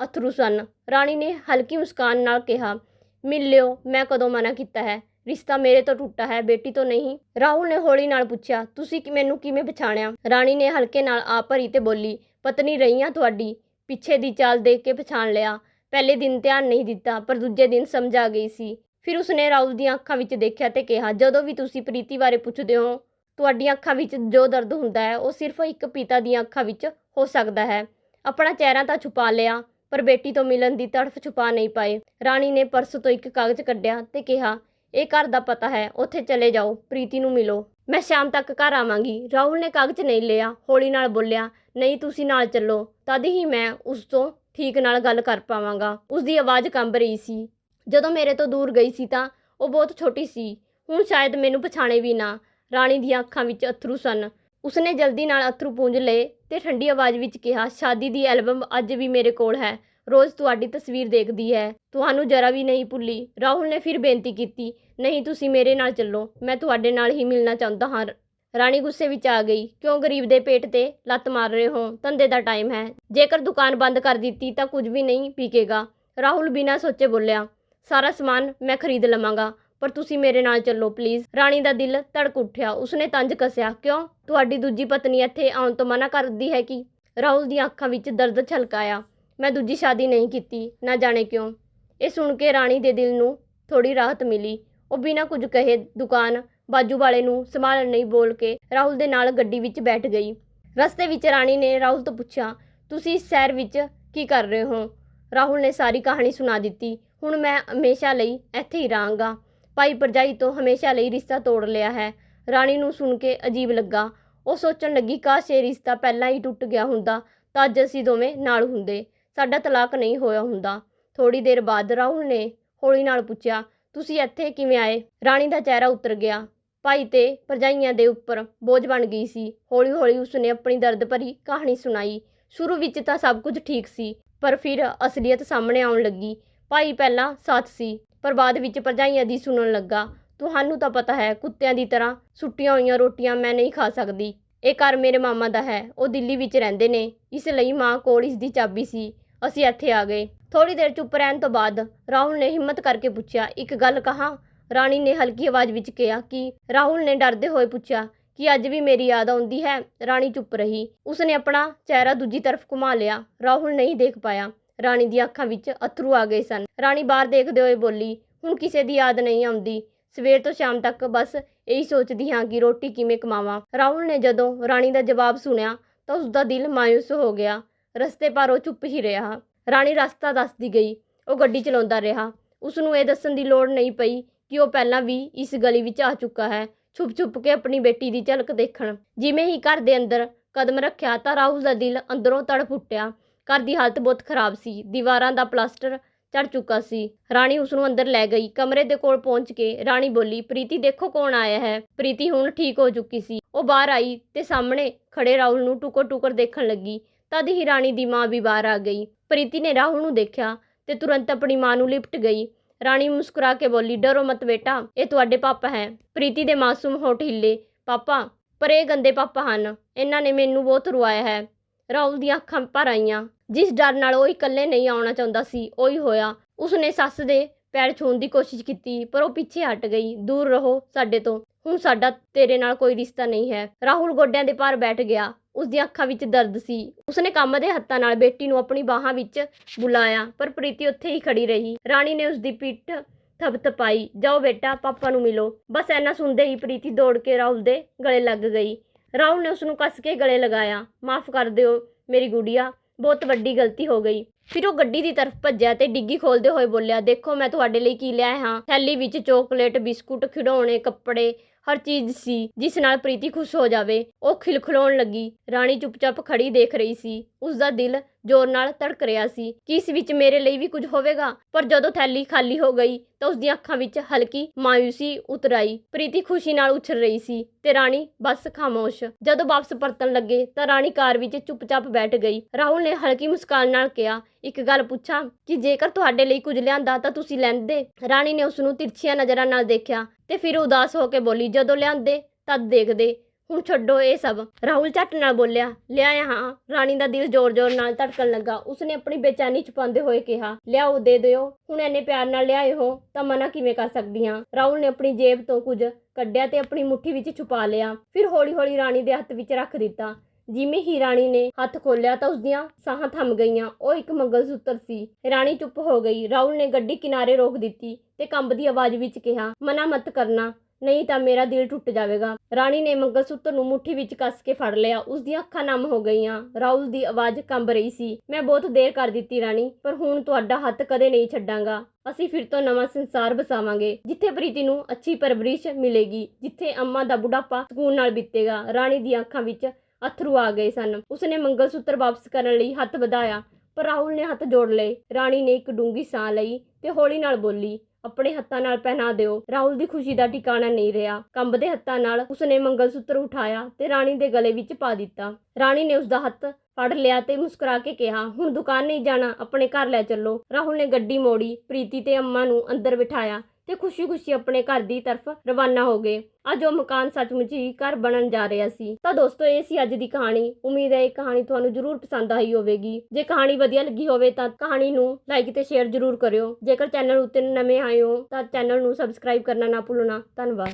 ਅਥਰੂ ਸਨ। ਰਾਣੀ ਨੇ ਹਲਕੀ ਮੁਸਕਾਨ ਨਾਲ ਕਿਹਾ, ਮਿਲ ਲਿਓ, ਮੈਂ ਕਦੋਂ ਮਨਾ ਕੀਤਾ ਹੈ? ਰਿਸ਼ਤਾ ਮੇਰੇ ਤੋਂ ਟੁੱਟਾ ਹੈ, ਬੇਟੀ ਤੋਂ ਨਹੀਂ। ਰਾਹੁਲ ਨੇ ਹੌਲੀ ਨਾਲ ਪੁੱਛਿਆ, ਤੁਸੀਂ ਕਿ ਮੈਨੂੰ ਕਿਵੇਂ ਪਛਾਣਿਆ? ਰਾਣੀ ਨੇ ਹਲਕੇ ਨਾਲ ਆ ਭਰੀ ਤੇ ਬੋਲੀ, ਪਤਨੀ ਰਹੀ ਹਾਂ ਤੁਹਾਡੀ। ਪਿੱਛੇ ਦੀ ਚਾਲ ਦੇਖ ਕੇ ਪਛਾਣ ਲਿਆ। ਪਹਿਲੇ ਦਿਨ ਧਿਆਨ ਨਹੀਂ ਦਿੱਤਾ, ਪਰ ਦੂਜੇ ਦਿਨ ਸਮਝ ਆ ਗਈ ਸੀ। ਫਿਰ ਉਸਨੇ ਰਾਹੁਲ ਦੀਆਂ ਅੱਖਾਂ ਵਿੱਚ ਦੇਖਿਆ ਤੇ ਕਿਹਾ, ਜਦੋਂ ਵੀ ਤੁਸੀਂ ਪ੍ਰੀਤੀ ਬਾਰੇ ਪੁੱਛਦੇ ਹੋ, ਤੁਹਾਡੀਆਂ ਅੱਖਾਂ ਵਿੱਚ ਜੋ ਦਰਦ ਹੁੰਦਾ ਹੈ, ਉਹ ਸਿਰਫ ਇੱਕ ਪਿਤਾ ਦੀਆਂ ਅੱਖਾਂ ਵਿੱਚ ਹੋ ਸਕਦਾ ਹੈ। ਆਪਣਾ ਚਿਹਰਾ ਤਾਂ ਛੁਪਾ ਲਿਆ, ਪਰ ਬੇਟੀ ਤੋਂ ਮਿਲਣ ਦੀ ਤੜਫ ਛੁਪਾ ਨਹੀਂ ਪਾਏ। ਰਾਣੀ ਨੇ ਪਰਸ ਤੋਂ ਇੱਕ ਕਾਗਜ਼ ਕੱਢਿਆ ਤੇ ਕਿਹਾ ਇਹ ਘਰ ਦਾ ਪਤਾ ਹੈ, ਉੱਥੇ ਚਲੇ ਜਾਓ, ਪ੍ਰੀਤੀ ਨੂੰ ਮਿਲੋ। ਮੈਂ ਸ਼ਾਮ ਤੱਕ ਘਰ ਆਵਾਂਗੀ। ਰਾਹੁਲ ਨੇ ਕਾਗਜ਼ ਨਹੀਂ ਲਿਆ, ਹੌਲੀ ਨਾਲ ਬੋਲਿਆ, ਨਹੀਂ, ਤੁਸੀਂ ਨਾਲ ਚੱਲੋ। ਤਦ ਹੀ ਮੈਂ ਉਸ ਤੋਂ ਠੀਕ ਨਾਲ ਗੱਲ ਕਰ ਪਾਵਾਂਗਾ। ਉਸ ਦੀ ਆਵਾਜ਼ ਕੰਬ ਰਹੀ ਸੀ। ਜਦੋਂ ਮੇਰੇ ਤੋਂ ਦੂਰ ਗਈ ਸੀ ਤਾਂ ਉਹ ਬਹੁਤ ਛੋਟੀ ਸੀ। ਹੁਣ ਸ਼ਾਇਦ ਮੈਨੂੰ ਪਛਾਣੇ ਵੀ ਨਾ। ਰਾਣੀ ਦੀਆਂ ਅੱਖਾਂ ਵਿੱਚ ਅਥਰੂ ਸਨ। ਉਸਨੇ ਜਲਦੀ ਨਾਲ ਅਥਰੂ ਪੂੰਝ ਲਏ ਤੇ ਠੰਡੀ ਆਵਾਜ਼ ਵਿੱਚ ਕਿਹਾ, ਸ਼ਾਦੀ ਦੀ ਐਲਬਮ ਅੱਜ ਵੀ ਮੇਰੇ ਕੋਲ ਹੈ। ਰੋਜ਼ ਤੁਹਾਡੀ ਤਸਵੀਰ ਦੇਖਦੀ ਹੈ। ਤੁਹਾਨੂੰ ਜਰਾ ਵੀ ਨਹੀਂ ਭੁੱਲੀ। ਰਾਹੁਲ ਨੇ ਫਿਰ ਬੇਨਤੀ ਕੀਤੀ, ਨਹੀਂ, ਤੁਸੀਂ ਮੇਰੇ ਨਾਲ ਚੱਲੋ। ਮੈਂ ਤੁਹਾਡੇ ਨਾਲ ਹੀ ਮਿਲਣਾ ਚਾਹੁੰਦਾ ਹਾਂ ਰਾਣੀ ਗੁੱਸੇ ਵਿੱਚ ਆ ਗਈ। ਕਿਉਂ ਗਰੀਬ ਦੇ ਪੇਟ ਤੇ ਲੱਤ ਮਾਰ ਰਹੇ ਹੋ? ਧੰਦੇ ਦਾ ਟਾਈਮ ਹੈ। ਜੇਕਰ ਦੁਕਾਨ ਬੰਦ ਕਰ ਦਿੱਤੀ ਤਾਂ ਕੁਝ ਵੀ ਨਹੀਂ ਪੀਕੇਗਾ ਰਾਹੁਲ ਬਿਨਾਂ ਸੋਚੇ ਬੋਲਿਆ, ਸਾਰਾ ਸਮਾਨ ਮੈਂ ਖਰੀਦ ਲਵਾਂਗਾ, ਪਰ ਤੁਸੀਂ ਮੇਰੇ ਨਾਲ ਚੱਲੋ ਪਲੀਜ਼ ਰਾਣੀ ਦਾ ਦਿਲ ਧੜਕ ਉੱਠਿਆ। ਉਸਨੇ ਤੰਜ ਕਸਿਆ, ਕਿਉਂ? ਤੁਹਾਡੀ ਦੂਜੀ ਪਤਨੀ ਇੱਥੇ ਆਉਣ ਤੋਂ ਮਨਾ ਕਰਦੀ ਹੈ ਕਿ ਰਾਹੁਲ ਦੀਆਂ ਅੱਖਾਂ ਵਿੱਚ ਦਰਦ ਛਲਕਾਇਆ। ਮੈਂ ਦੂਜੀ ਸ਼ਾਦੀ ਨਹੀਂ ਕੀਤੀ, ਨਾ ਜਾਣੇ ਕਿਉਂ? ਇਹ ਸੁਣ ਕੇ ਰਾਣੀ ਦੇ ਦਿਲ ਨੂੰ ਥੋੜੀ ਰਾਹਤ ਮਿਲੀ। ਉਹ ਬਿਨਾਂ ਕੁਝ ਕਹੇ ਦੁਕਾਨ ਬਾਜੂ ਵਾਲੇ ਨੂੰ ਸੰਭਾਲਣ ਨਹੀਂ ਬੋਲ ਕੇ ਰਾਹੁਲ ਦੇ ਨਾਲ ਗੱਡੀ ਵਿੱਚ ਬੈਠ ਗਈ। ਰਸਤੇ ਵਿੱਚ ਰਾਣੀ ਨੇ ਰਾਹੁਲ ਤੋਂ ਪੁੱਛਿਆ, ਤੁਸੀਂ ਇਸ ਸ਼ਹਿਰ ਵਿੱਚ ਕੀ ਕਰ ਰਹੇ ਹੋ? ਰਾਹੁਲ ਨੇ ਸਾਰੀ ਕਹਾਣੀ ਸੁਣਾ ਦਿੱਤੀ। ਹੁਣ ਮੈਂ ਹਮੇਸ਼ਾ ਲਈ ਇੱਥੇ ਹੀ ਰਹਾਂਗਾ। ਭਾਈ ਪਰਜਾਈ ਤੋਂ ਹਮੇਸ਼ਾ ਲਈ ਰਿਸ਼ਤਾ ਤੋੜ ਲਿਆ ਹੈ। ਰਾਣੀ ਨੂੰ ਸੁਣ ਕੇ ਅਜੀਬ ਲੱਗਾ। ਉਹ ਸੋਚਣ ਲੱਗੀ, ਕਾਸ਼ ਇਹ ਰਿਸ਼ਤਾ ਪਹਿਲਾਂ ਹੀ ਟੁੱਟ ਗਿਆ ਹੁੰਦਾ ਤਾਂ ਅੱਜ ਅਸੀਂ ਦੋਵੇਂ ਨਾਲ ਹੁੰਦੇ। ਸਾਡਾ ਤਲਾਕ ਨਹੀਂ ਹੋਇਆ ਹੁੰਦਾ। ਥੋੜੀ ਦੇਰ ਬਾਅਦ ਰਾਹੁਲ ਨੇ ਹੌਲੀ ਨਾਲ ਪੁੱਛਿਆ, ਤੁਸੀਂ ਇੱਥੇ ਕਿਵੇਂ ਆਏ? ਰਾਣੀ ਦਾ ਚਿਹਰਾ ਉਤਰ ਗਿਆ। ਭਾਈ ਤੇ ਪਰਜਾਈਆਂ ਦੇ ਉੱਪਰ ਬੋਝ ਬਣ ਗਈ ਸੀ। ਹੌਲੀ ਹੌਲੀ ਉਸਨੇ ਆਪਣੀ ਦਰਦ ਭਰੀ ਕਹਾਣੀ ਸੁਣਾਈ। ਸ਼ੁਰੂ ਵਿੱਚ ਤਾਂ ਸਭ ਕੁਝ ਠੀਕ ਸੀ, ਪਰ ਫਿਰ ਅਸਲੀਅਤ ਸਾਹਮਣੇ ਆਉਣ ਲੱਗੀ। ਭਾਈ ਪਹਿਲਾਂ ਸਾਥ ਸੀ, ਪਰ ਬਾਅਦ ਵਿੱਚ ਪਰਜਾਈਆਂ ਦੀ ਸੁਣਨ ਲੱਗਾ। ਤੁਹਾਨੂੰ ਤਾਂ ਪਤਾ ਹੈ, ਕੁੱਤਿਆਂ ਦੀ ਤਰ੍ਹਾਂ ਸੁੱਟੀਆਂ ਹੋਈਆਂ ਰੋਟੀਆਂ ਮੈਂ ਨਹੀਂ ਖਾ ਸਕਦੀ। ਇਹ ਘਰ ਮੇਰੇ ਮਾਮਾ ਦਾ ਹੈ, ਉਹ ਦਿੱਲੀ ਵਿੱਚ ਰਹਿੰਦੇ ਨੇ। ਇਸ ਲਈ ਮਾਂ ਕੋਲ ਇਸ ਦੀ ਚਾਬੀ ਸੀ। ਅਸੀਂ ਇੱਥੇ ਆ ਗਏ। ਥੋੜੀ ਦੇਰ ਚੁੱਪ ਰਹਿਣ ਤੋਂ ਬਾਅਦ ਰਾਹੁਲ ਨੇ ਹਿੰਮਤ ਕਰਕੇ ਪੁੱਛਿਆ, ਇੱਕ ਗੱਲ ਕਹਾਂ? ਰਾਣੀ ਨੇ ਹਲਕੀ ਆਵਾਜ਼ ਵਿੱਚ ਕਿਹਾ ਕਿ ਰਾਹੁਲ ਨੇ ਡਰਦੇ ਹੋਏ ਪੁੱਛਿਆ ਕਿ ਅੱਜ ਵੀ ਮੇਰੀ ਯਾਦ ਆਉਂਦੀ ਹੈ? ਰਾਣੀ ਚੁੱਪ ਰਹੀ। ਉਸਨੇ ਆਪਣਾ ਚਿਹਰਾ ਦੂਜੀ ਤਰਫ ਘੁਮਾ ਲਿਆ। ਰਾਹੁਲ ਨਹੀਂ ਦੇਖ ਪਾਇਆ। ਰਾਣੀ ਦੀਆਂ ਅੱਖਾਂ ਵਿੱਚ ਅਥਰੂ ਆ ਗਏ ਸਨ। ਰਾਣੀ ਬਾਹਰ ਦੇਖਦੇ ਹੋਏ ਬੋਲੀ, ਹੁਣ ਕਿਸੇ ਦੀ ਯਾਦ ਨਹੀਂ ਆਉਂਦੀ। ਸਵੇਰ ਤੋਂ ਸ਼ਾਮ ਤੱਕ ਬਸ ਇਹੀ ਸੋਚਦੀ ਹਾਂ ਕਿ ਰੋਟੀ ਕਿਵੇਂ ਕਮਾਵਾਂ। ਰਾਹੁਲ ਨੇ ਜਦੋਂ ਰਾਣੀ ਦਾ ਜਵਾਬ ਸੁਣਿਆ ਤਾਂ ਉਸ ਦਾ ਦਿਲ ਮਾਇੂਸ ਹੋ ਗਿਆ। ਰਸਤੇ ਪਰ ਉਹ ਚੁੱਪ ਹੀ ਰਿਹਾ। ਰਾਣੀ ਰਸਤਾ ਦੱਸਦੀ ਗਈ। ਉਹ ਗੱਡੀ ਚਲਾਉਂਦਾ ਰਿਹਾ। ਉਸ ਨੂੰ ਇਹ ਦੱਸਣ ਦੀ ਲੋੜ ਨਹੀਂ ਪਈ ਕਿ ਉਹ ਪਹਿਲਾਂ ਵੀ ਇਸ ਗਲੀ ਵਿੱਚ ਆ ਚੁੱਕਾ ਹੈ। ਛੁਪ-ਛੁਪ ਕੇ ਆਪਣੀ ਬੇਟੀ ਦੀ ਝਲਕ ਦੇਖਣ। ਜਿਵੇਂ ਹੀ ਘਰ ਦੇ ਅੰਦਰ ਕਦਮ ਰੱਖਿਆ ਤਾਂ ਰਾਹੁਲ ਦਾ ਦਿਲ ਅੰਦਰੋਂ ਤੜਫ ਉੱਠਿਆ। ਘਰ ਦੀ ਹਾਲਤ ਬਹੁਤ ਖਰਾਬ ਸੀ। ਦੀਵਾਰਾਂ ਦਾ ਪਲਾਸਟਰ ਚੜ ਚੁੱਕਾ ਸੀ। ਰਾਣੀ ਉਸ ਨੂੰ ਅੰਦਰ ਲੈ ਗਈ। ਕਮਰੇ ਦੇ ਕੋਲ ਪਹੁੰਚ ਕੇ ਰਾਣੀ ਬੋਲੀ, ਪ੍ਰੀਤੀ, ਦੇਖੋ ਕੌਣ ਆਇਆ ਹੈ? ਪ੍ਰੀਤੀ ਹੁਣ ਠੀਕ ਹੋ ਚੁੱਕੀ ਸੀ। ਉਹ ਬਾਹਰ ਆਈ ਤੇ ਸਾਹਮਣੇ ਖੜੇ ਰਾਹੁਲ ਨੂੰ ਟੁਕਰ-ਟੁਕਰ ਦੇਖਣ ਲੱਗੀ। ਤਦ ਹੀ ਰਾਣੀ ਦੀ ਮਾਂ ਵੀ ਬਾਹਰ ਆ ਗਈ। ਪ੍ਰੀਤੀ ਨੇ ਰਾਹੁਲ ਨੂੰ ਦੇਖਿਆ ਤੇ ਤੁਰੰਤ ਆਪਣੀ ਮਾਂ ਨੂੰ ਲਿਪਟ ਗਈ। ਰਾਣੀ ਮੁਸਕਰਾ ਕੇ ਬੋਲੀ, ਡਰੋ ਮਤ ਬੇਟਾ, ਇਹ ਤੁਹਾਡੇ ਪਾਪਾ ਹੈ। ਪ੍ਰੀਤੀ ਦੇ ਮਾਸੂਮ ਹੋਠ ਹਿੱਲੇ, ਪਾਪਾ, ਪਰ ਇਹ ਗੰਦੇ ਪਾਪਾ ਹਨ। ਇਹਨਾਂ ਨੇ ਮੈਨੂੰ ਬਹੁਤ ਰੁਆਇਆ ਹੈ। ਰਾਹੁਲ ਦੀਆਂ ਅੱਖਾਂ ਭਰ ਆਈਆਂ। ਜਿਸ ਡਰ ਨਾਲ ਉਹ ਇਕੱਲੇ ਨਹੀਂ ਆਉਣਾ ਚਾਹੁੰਦਾ ਸੀ, ਉਹੀ ਹੋਇਆ। ਉਸਨੇ ਸੱਸ ਦੇ ਪੈਰ ਛੂਹਣ ਦੀ ਕੋਸ਼ਿਸ਼ ਕੀਤੀ, ਪਰ ਉਹ ਪਿੱਛੇ ਹਟ ਗਈ। ਦੂਰ ਰਹੋ ਸਾਡੇ ਤੋਂ। ਹੁਣ ਸਾਡਾ ਤੇਰੇ ਨਾਲ ਕੋਈ ਰਿਸ਼ਤਾ ਨਹੀਂ ਹੈ। ਰਾਹੁਲ ਗੋਡਿਆਂ ਦੇ ਭਾਰ ਬੈਠ ਗਿਆ। ਉਸ ਦੀਆਂ ਅੱਖਾਂ ਵਿੱਚ ਦਰਦ ਸੀ। ਉਸਨੇ ਕੰਮ ਦੇ ਹੱਥਾਂ ਨਾਲ ਬੇਟੀ ਨੂੰ ਆਪਣੀ ਬਾਹਾਂ ਵਿੱਚ ਬੁਲਾਇਆ, ਪਰ ਪ੍ਰੀਤੀ ਉੱਥੇ ਹੀ ਖੜੀ ਰਹੀ। ਰਾਣੀ ਨੇ ਉਸ ਦੀ ਪਿੱਠ ਥਪਥਪਾਈ, ਜਾਓ ਬੇਟਾ, ਪਾਪਾ ਨੂੰ ਮਿਲੋ। ਬਸ ਐਨਾ ਸੁਣਦੇ ਹੀ ਪ੍ਰੀਤੀ ਦੌੜ ਕੇ ਰਾਹੁਲ ਦੇ ਗਲੇ ਲੱਗ ਗਈ। ਰਾਹੁਲ ਨੇ ਉਸ ਨੂੰ ਕੱਸ ਕੇ ਗਲੇ ਲਗਾਇਆ, ਮਾਫ ਕਰ ਦਿਓ ਮੇਰੀ ਗੁੜੀਆ, ਬਹੁਤ ਵੱਡੀ ਗਲਤੀ ਹੋ ਗਈ। ਫਿਰ ਉਹ ਗੱਡੀ ਦੀ ਤਰਫ ਭੱਜਿਆ ਤੇ ਡਿੱਗੀ ਖੋਲਦੇ ਹੋਏ ਬੋਲਿਆ, ਦੇਖੋ ਮੈਂ ਤੁਹਾਡੇ ਲਈ ਕੀ ਲਿਆਇਆ ਹਾਂ। ਥੈਲੀ ਵਿੱਚ ਚੋਕਲੇਟ, ਬਿਸਕੁਟ, ਖਿਡੌਣੇ, ਕੱਪੜੇ ਹਰ ਚੀਜ਼ ਸੀ, ਜਿਸ ਨਾਲ ਪ੍ਰੀਤੀ ਖੁਸ਼ ਹੋ ਜਾਵੇ। ਉਹ ਖਿਲਖਿਲਾਉਣ ਲੱਗੀ। ਰਾਣੀ ਚੁੱਪਚਾਪ ਖੜੀ ਦੇਖ ਰਹੀ ਸੀ। ਉਸ ਦਾ ਦਿਲ ਜ਼ੋਰ ਨਾਲ ਧੜਕ ਰਿਹਾ ਸੀ ਕਿ ਇਸ ਵਿੱਚ ਮੇਰੇ ਲਈ ਵੀ ਕੁਝ ਹੋਵੇਗਾ। ਪਰ ਜਦੋਂ ਥੈਲੀ ਖਾਲੀ ਹੋ ਗਈ ਤਾਂ ਉਸ ਦੀਆਂ ਅੱਖਾਂ ਵਿੱਚ ਹਲਕੀ ਮਾਇੂਸੀ ਉਤਰ ਆਈ। ਪ੍ਰੀਤੀ ਖੁਸ਼ੀ ਨਾਲ ਉਛਲ ਰਹੀ ਸੀ ਤੇ ਰਾਣੀ ਬਸ ਖਾਮੋਸ਼। ਜਦੋਂ ਵਾਪਸ ਪਰਤਣ ਲੱਗੇ ਤਾਂ ਰਾਣੀ ਕਾਰ ਵਿੱਚ ਚੁੱਪਚਾਪ ਬੈਠ ਗਈ। ਰਾਹੁਲ ਨੇ ਹਲਕੀ ਮੁਸਕਾਨ ਨਾਲ ਕਿਹਾ, ਇੱਕ ਗੱਲ ਪੁੱਛਾਂ, ਕਿ ਜੇਕਰ ਤੁਹਾਡੇ ਲਈ ਕੁਝ ਲਿਆਂਦਾ ਤਾਂ ਤੁਸੀਂ ਲੈਂਦੇ? ਰਾਣੀ ਨੇ ਉਸ ਨੂੰ ਤਿਰਛੀਆਂ ਨਜ਼ਰਾਂ ਨਾਲ ਦੇਖਿਆ ਤੇ ਫਿਰ ਉਦਾਸ ਹੋ ਕੇ ਬੋਲੀ, ਜਦੋਂ ਲਿਆਂਦੇ, ਤਦ ਦੇਖਦੇ। ਹੁਣ ਛੱਡੋ ਇਹ ਸਭ। ਰਾਹੁਲ ਝੱਟ ਨਾਲ ਬੋਲਿਆ ਲਿਆਇਆ ਹਾਂ ਰਾਣੀ ਦਾ ਦਿਲ ਜ਼ੋਰ-ਜ਼ੋਰ ਨਾਲ ਧੜਕਣ ਲੱਗਾ। ਉਸਨੇ ਆਪਣੀ ਬੇਚੈਨੀ ਛੁਪਾਉਂਦੇ ਹੋਏ ਕਿਹਾ, ਲਿਆਓ, ਦੇ ਦਿਓ। ਹੁਣ ਐਨੇ ਪਿਆਰ ਨਾਲ ਲਿਆਏ ਹੋ ਤਾਂ ਮਨਾ ਕਿਵੇਂ ਕਰ ਸਕਦੀ ਹਾਂ ਰਾਹੁਲ ਨੇ ਆਪਣੀ ਜੇਬ ਤੋਂ ਕੁਝ ਕੱਢਿਆ ਤੇ ਆਪਣੀ ਮੁੱਠੀ ਵਿੱਚ ਛੁਪਾ ਲਿਆ। ਫਿਰ ਹੌਲੀ-ਹੌਲੀ ਰਾਣੀ ਦੇ ਹੱਥ ਵਿੱਚ ਰੱਖ ਦਿੱਤਾ। ਜਿਵੇਂ ਹੀ ਰਾਣੀ ਨੇ ਹੱਥ ਖੋਲਿਆ ਤਾਂ ਉਸਦੀਆਂ ਸਾਹਾਂ ਥੰਮ ਗਈਆਂ। ਉਹ ਇੱਕ ਮੰਗਲਸੂਤਰ ਸੀ। ਰਾਣੀ ਚੁੱਪ ਹੋ ਗਈ। ਰਾਹੁਲ ਨੇ ਗੱਡੀ ਕਿਨਾਰੇ ਰੋਕ ਦਿੱਤੀ ਤੇ ਕੰਬਦੀ ਆਵਾਜ਼ ਵਿੱਚ ਕਿਹਾ, ਮਨਾ ਮਤ ਕਰਨਾ। ਨਹੀਂ ਤਾਂ ਮੇਰਾ ਦਿਲ ਟੁੱਟ ਜਾਵੇਗਾ। ਰਾਣੀ ਨੇ ਮੰਗਲਸੂਤਰ ਨੂੰ ਮੁੱਠੀ ਵਿੱਚ ਕੱਸ ਕੇ ਫੜ ਲਿਆ। ਉਸ ਦੀਆਂ ਅੱਖਾਂ ਨਮ ਹੋ ਗਈਆਂ। ਰਾਹੁਲ ਦੀ ਆਵਾਜ਼ ਕੰਬ ਰਹੀ ਸੀ। ਮੈਂ ਬਹੁਤ ਦੇਰ ਕਰ ਦਿੱਤੀ ਰਾਣੀ, ਪਰ ਹੁਣ ਤੁਹਾਡਾ ਹੱਥ ਕਦੇ ਨਹੀਂ ਛੱਡਾਂਗਾ। ਅਸੀਂ ਫਿਰ ਤੋਂ ਨਵਾਂ ਸੰਸਾਰ ਬਸਾਵਾਂਗੇ ਜਿੱਥੇ ਪ੍ਰੀਤੀ ਨੂੰ ਅੱਛੀ ਪਰਵਰਿਸ਼ ਮਿਲੇਗੀ, ਜਿੱਥੇ ਅੰਮਾ ਦਾ ਬੁਢਾਪਾ ਸਕੂਨ ਨਾਲ ਬੀਤੇਗਾ। ਰਾਣੀ ਦੀਆਂ ਅੱਖਾਂ ਵਿੱਚ ਅਥਰੂ ਆ ਗਏ ਸਨ। ਉਸਨੇ ਮੰਗਲਸੂਤਰ ਵਾਪਸ ਕਰਨ ਲਈ ਹੱਥ ਵਧਾਇਆ, ਪਰ ਰਾਹੁਲ ਨੇ ਹੱਥ ਜੋੜ ਲਏ। ਰਾਣੀ ਨੇ ਇੱਕ ਡੂੰਗੀ ਸਾਹ ਲਈ ਤੇ ਹੌਲੀ ਨਾਲ ਬੋਲੀ ਆਪਣੇ ਹੱਥਾਂ ਨਾਲ ਪਹਿਨਾ ਦਿਓ। ਰਾਹੁਲ ਦੀ ਖੁਸ਼ੀ ਦਾ ਟਿਕਾਣਾ ਨਹੀਂ ਰਿਹਾ। ਕੰਬਦੇ ਹੱਥਾਂ ਨਾਲ ਉਸਨੇ ਮੰਗਲਸੂਤਰ ਉਠਾਇਆ ਤੇ ਰਾਣੀ ਦੇ ਗਲੇ ਵਿੱਚ ਪਾ ਦਿੱਤਾ। ਰਾਣੀ ਨੇ ਉਸ ਦਾ ਹੱਥ ਫੜ ਲਿਆ ਤੇ ਮੁਸਕਰਾ ਕੇ ਕਿਹਾ, ਹੁਣ ਦੁਕਾਨ ਨਹੀਂ ਜਾਣਾ, ਆਪਣੇ ਘਰ ਲੈ ਚੱਲੋ। ਰਾਹੁਲ ਨੇ ਗੱਡੀ ਮੋੜੀ, ਪ੍ਰੀਤੀ ਤੇ ਅੰਮਾ ਨੂੰ ਅੰਦਰ ਬਿਠਾਇਆ। ਤੇ ਖੁਸ਼ੀ-ਖੁਸ਼ੀ ਆਪਣੇ ਘਰ ਦੀ ਤਰਫ ਰਵਾਨਾ ਹੋ ਗਏ। ਅੱਜ ਉਹ ਮਕਾਨ ਸੱਚਮੁੱਚ ਹੀ ਘਰ ਬਣਨ ਜਾ ਰਿਹਾ ਸੀ। ਤਾਂ ਦੋਸਤੋ, ਇਹ ਸੀ ਅੱਜ ਦੀ ਕਹਾਣੀ। ਉਮੀਦ ਹੈ ਇਹ ਕਹਾਣੀ ਤੁਹਾਨੂੰ ਜ਼ਰੂਰ ਪਸੰਦ ਆਈ ਹੋਵੇਗੀ। ਜੇ ਕਹਾਣੀ ਵਧੀਆ ਲੱਗੀ ਹੋਵੇ ਤਾਂ ਕਹਾਣੀ ਨੂੰ ਲਾਈਕ ਤੇ ਸ਼ੇਅਰ ਜ਼ਰੂਰ ਕਰਿਓ। ਜੇਕਰ ਚੈਨਲ ਉੱਤੇ ਨਵੇਂ ਆਏ ਹੋ ਤਾਂ ਚੈਨਲ ਨੂੰ ਸਬਸਕ੍ਰਾਈਬ ਕਰਨਾ ਨਾ ਭੁੱਲਣਾ। ਧੰਨਵਾਦ।